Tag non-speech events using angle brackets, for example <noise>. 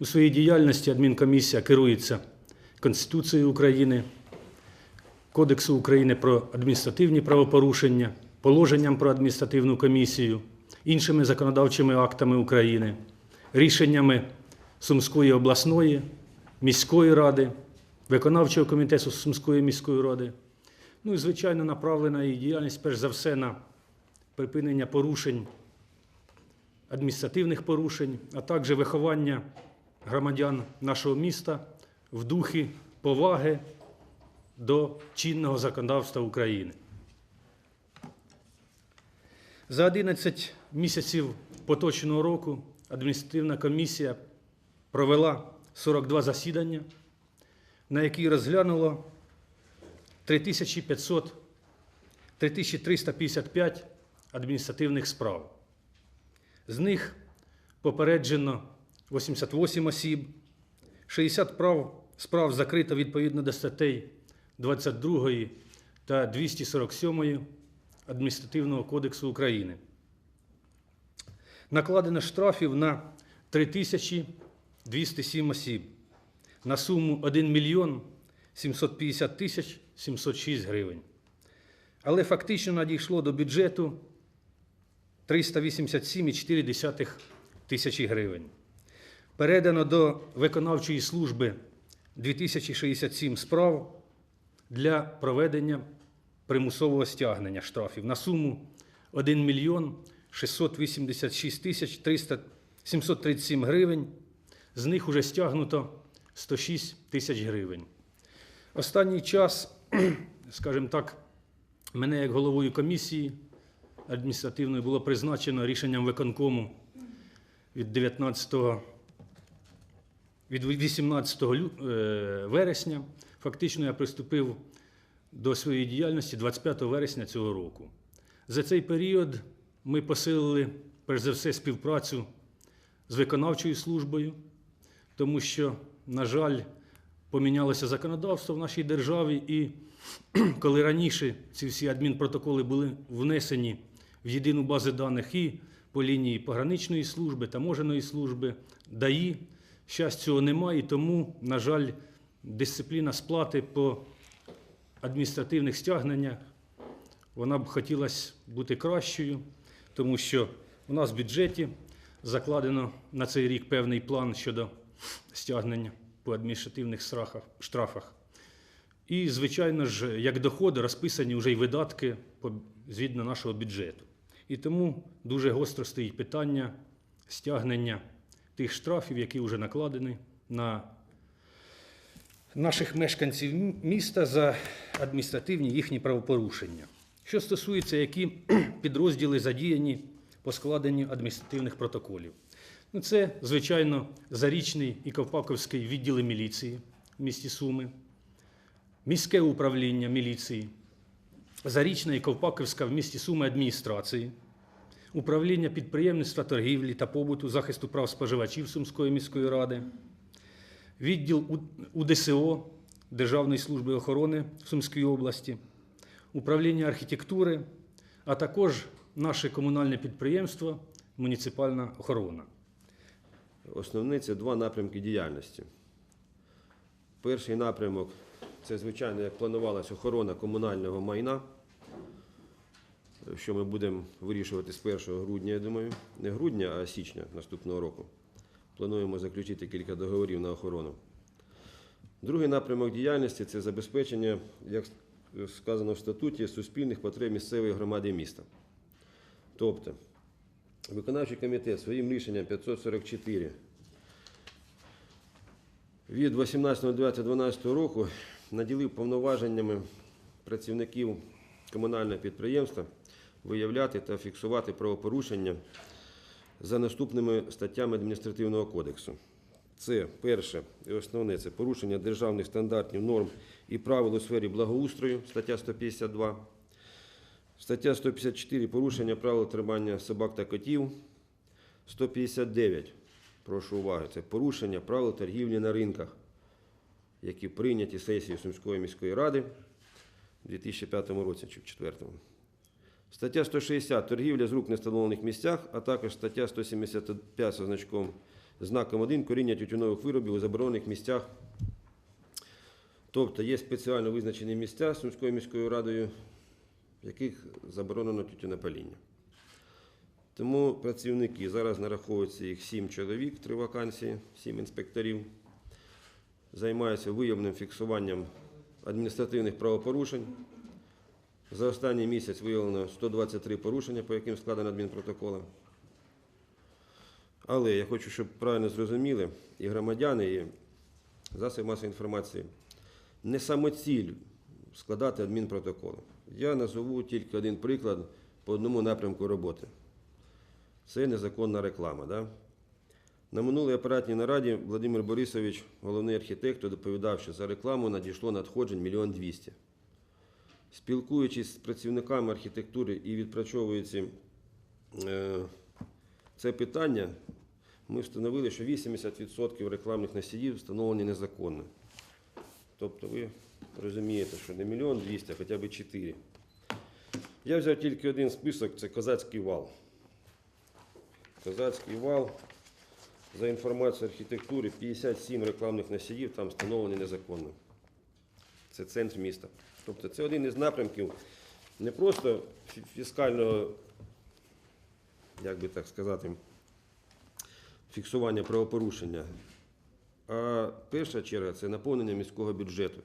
У своїй діяльності адмінкомісія керується Конституцією України, Кодексу України про адміністративні правопорушення, положенням про адміністративну комісію, іншими законодавчими актами України, рішеннями Сумської обласної, міської ради, виконавчого комітету Сумської міської ради. Ну і, звичайно, направлена її діяльність перш за все на припинення порушень, адміністративних порушень, а також виховання громадян нашого міста в духі поваги до чинного законодавства України. За 11 місяців поточного року адміністративна комісія провела 42 засідання, на які розглянуло 3500 3355 адміністративних справ. З них попереджено 88 осіб, 60 прав, справ закрито відповідно до статей 22 та 247 Адміністративного кодексу України. Накладено штрафів на 3207 осіб на суму 1 мільйон 750 тисяч 706 гривень. Але фактично надійшло до бюджету 387,4 тисячі гривень. Передано до виконавчої служби 2067 справ для проведення примусового стягнення штрафів на суму 1 мільйон 686 тисяч 300 737 гривень. З них уже стягнуто 106 тисяч гривень. Останній час, <clears throat> скажімо так, мене як головою комісії адміністративної було призначено рішенням виконкому від 19 від 18 лю- е, вересня. Фактично я приступив до своєї діяльності 25 вересня цього року. За цей період ми посилили, перш за все, співпрацю з виконавчою службою, тому що, на жаль, помінялося законодавство в нашій державі, і <clears throat> коли раніше ці всі адмінпротоколи були внесені в єдину базу даних і по лінії пограничної служби, таможеної служби, ДАІ, зараз цього немає, і тому, на жаль, дисципліна сплати по адміністративних стягненнях вона б хотілося бути кращою, тому що у нас в бюджеті закладено на цей рік певний план щодо стягнення по адміністративних штрафах. І, звичайно ж, як доходи розписані вже й видатки згідно нашого бюджету. І тому дуже гостро стоїть питання стягнення тих штрафів, які вже накладені на наших мешканців міста за адміністративні їхні правопорушення. Що стосується, які <clears throat> підрозділи задіяні по складенню адміністративних протоколів. Ну, це, звичайно, Зарічний і Ковпаковський відділи міліції в місті Суми, міське управління міліції, Зарічна і Ковпаківська в місті Суми адміністрації, управління підприємництва, торгівлі та побуту, захисту прав споживачів Сумської міської ради, відділ УДСО Державної служби охорони в Сумській області, управління архітектури, а також наше комунальне підприємство Муніципальна охорона. Основні це два напрямки діяльності. Перший напрямок це, звичайно, як планувалась охорона комунального майна, що ми будемо вирішувати з 1 грудня, я думаю, не грудня, а січня наступного року. Плануємо заключити кілька договорів на охорону. Другий напрямок діяльності це забезпечення, як сказано в статуті, суспільних потреб місцевої громади міста. Тобто, Виконавчий комітет своїм рішенням 544 від 18.09.12 року наділив повноваженнями працівників комунального підприємства виявляти та фіксувати правопорушення за наступними статтями адміністративного кодексу. Це перше і основне це порушення державних стандартів, норм і правил у сфері благоустрою, стаття 152. Стаття 154 порушення правил тримання собак та котів. 159. Прошу уваги, це порушення правил торгівлі на ринках, які прийняті сесією Сумської міської ради у 2005 році чи в 2004. Стаття 160 торгівля з рук в нестановлених місцях, а також стаття 175 зі значком знаком 1 коріння тютюнових виробів у заборонених місцях. Тобто є спеціально визначені місця Сумською міською радою, в яких заборонено тютюнопаління. Тому працівники зараз нараховується їх 7 чоловік, 3 вакансії, 7 інспекторів. Займаються виявленим фіксуванням адміністративних правопорушень. За останній місяць виявлено 123 порушення, по яким складено адмінпротоколи. Але я хочу, щоб правильно зрозуміли і громадяни, і засоби масової інформації, не самоціль складати адмінпротоколи. Я назову тільки один приклад по одному напрямку роботи. Це незаконна реклама. Да? На минулій апаратній нараді Владимир Борисович, головний архітектор, доповідав, що за рекламу надійшло надходжень мільйон двісті. Спілкуючись з працівниками архітектури і відпрацьовуючи е, це питання, ми встановили, що 80% рекламних носіїв встановлені незаконно. Тобто ви розумієте, що не мільйон двісті, а хоча б 4. Я взяв тільки один список це козацький вал. Козацький вал. За інформацією архітектури, 57 рекламних носіїв там встановлені незаконно. Це центр міста. Тобто це один із напрямків не просто фіскального, як би так сказати, фіксування правопорушення, а перша черга це наповнення міського бюджету.